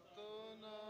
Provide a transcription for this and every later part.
ਸਤਨਾਮ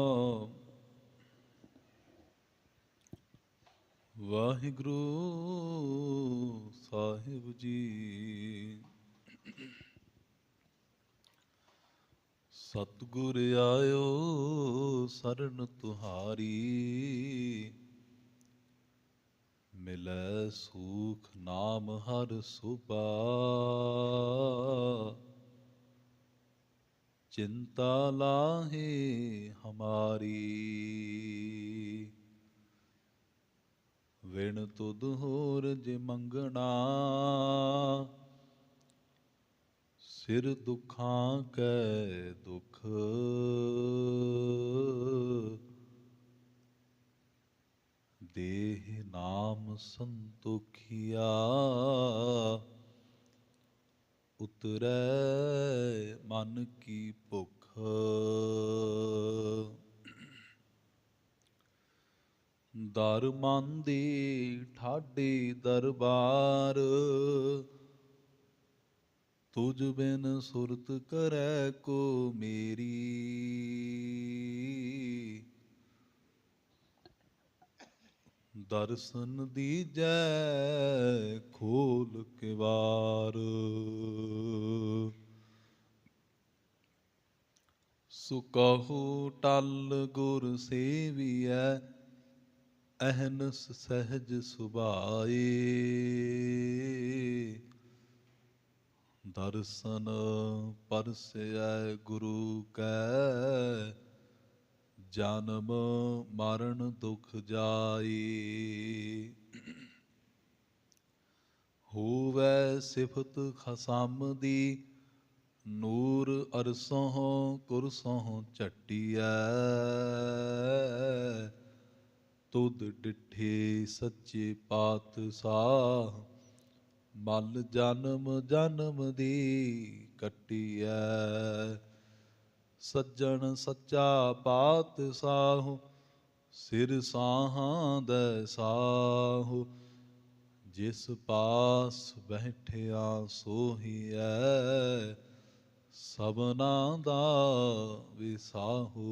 ਵਾਹਿਗੁਰੂ ਸਾਹਿਬ ਜੀ। ਸਤਗੁਰ ਆਇਓ ਸਰਨ ਤੁਹਾਰੀ। ਮਿਲੈ ਸੁਖ ਨਾਮ ਹਰ ਸੁਭਾ। ਚਿੰਤਾ ਲਾਹੇ ਹਮਾਰੀ। ਵਿਣ ਤੁਧ ਹੋਰ ਜੇ ਮੰਗਣਾ। ਸਿਰ ਦੁਖਾਂ ਕੈ ਦੁਖ। ਦੇਹ ਨਾਮ ਸੰਤੋਖਿਆ। ਉਤਰੈ ਮਨ ਕੀ ਭੁਖ। ਦਰ ਮਨ ਦੀ ਠਾਡੇ ਦਰਬਾਰ। ਤੁਝ ਬਿਨ ਸੁਰਤ ਕਰੈ ਕੋ ਮੇਰੀ। ਦਰਸ਼ਨ ਦੀਜੈ ਖੋਲ ਕੇ ਵਾਰ। ਸੁਕਹੂ ਟਲ ਗੁਰ ਸੇਵੀਐ ਅਹਨਸ ਸਹਿਜ ਸੁਭਾਏ। ਦਰਸ਼ਨ ਪਰਸੈ ਗੁਰੂ ਕੈ, ਜਨਮ ਮਰਨ ਦੁਖ ਜਾਈ ਹੋਵੇ ਸਿਫਤ ਖਸਮ ਦੀ, ਨੂਰ ਅਰਸੋਂ ਕੁਰਸੋਂ ਝਟੀਐ। ਤੁਧ ਡਿਠੇ ਸੱਚੇ ਪਾਤਸ਼ਾਹ ਮਲ ਜਨਮ ਜਨਮ ਦੀ ਕੱਟੀਐ। ਸੱਜਣ ਸੱਚਾ ਪਾਤਸ਼ਾਹ, ਸਿਰ ਸਾਹਾਂ ਦੇ ਸਾਹੁ, ਜਿਸ ਪਾਸ ਬੈਠਿਆ ਸੋਹੀਐ, ਸਭਨਾ ਦਾ ਵਿਸਾਹੂ।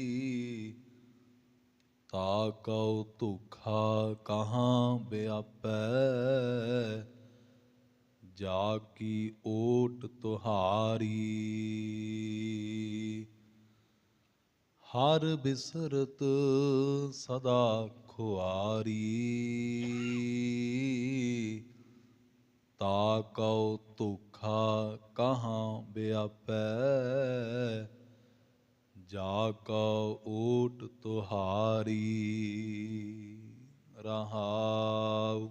ਕਉ ਧੁਖਾ ਕਹਾਂ ਬਿਆਪੈ? ਜਾ ਕੀ ਓਟ ਤੁਹਾਰੀ? ਹਰ ਬਿਸਰਤ ਸਦਾ ਖੁਆਰੀ। ਤਾ ਕਉ ਧੋਖਾ ਕਹਾਂ ਬਿਆਪੈ? ਜਾ ਕਉ ਓਟ ਤੁਹਾਰੀ ਰਹਾਉ।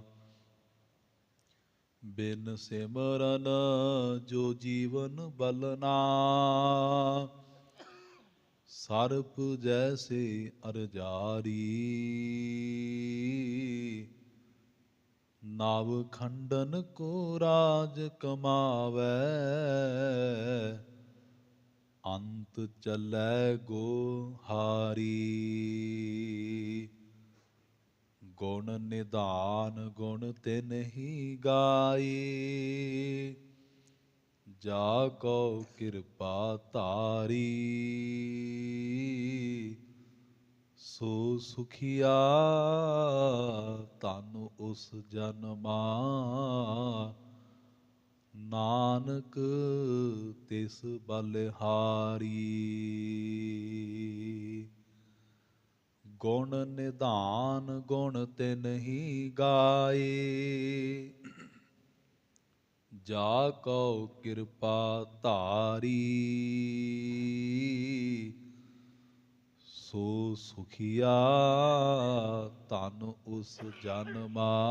ਬਿਨ ਸਿਮਰਨ ਜੋ ਜੀਵਨ ਬਲਨਾ ਸਰਪ ਜੈਸੇ ਅਰਜਾਰੀ। ਨਾਵ ਖੰਡਨ ਕੋ ਰਾਜ ਕਮਾਵੇ। ਅੰਤ ਚੱਲੈ ਗੋ ਹਾਰੀ ਗੁਣ ਨਿਧਾਨ ਗੁਣ ਤਿਨ ਹੀ ਗਾਈ। ਜਾ ਕੋ ਕਿਰਪਾ ਧਾਰੀ। ਸੋ ਸੁਖੀਆ ਤਨ ਉਸ ਜਨਮਾ ਨਾਨਕ ਤਿਸ ਬਲਹਾਰੀ। ਗੁਣ ਨਿਧਾਨ ਗੁਣ ਤਿਨ ਹੀ ਗਾਏ। ਜਾ ਕਉ ਕਿਰਪਾ ਧਾਰੀ। ਸੋ ਸੁਖੀਆ ਤਨ ਉਸ ਜਨਮਾ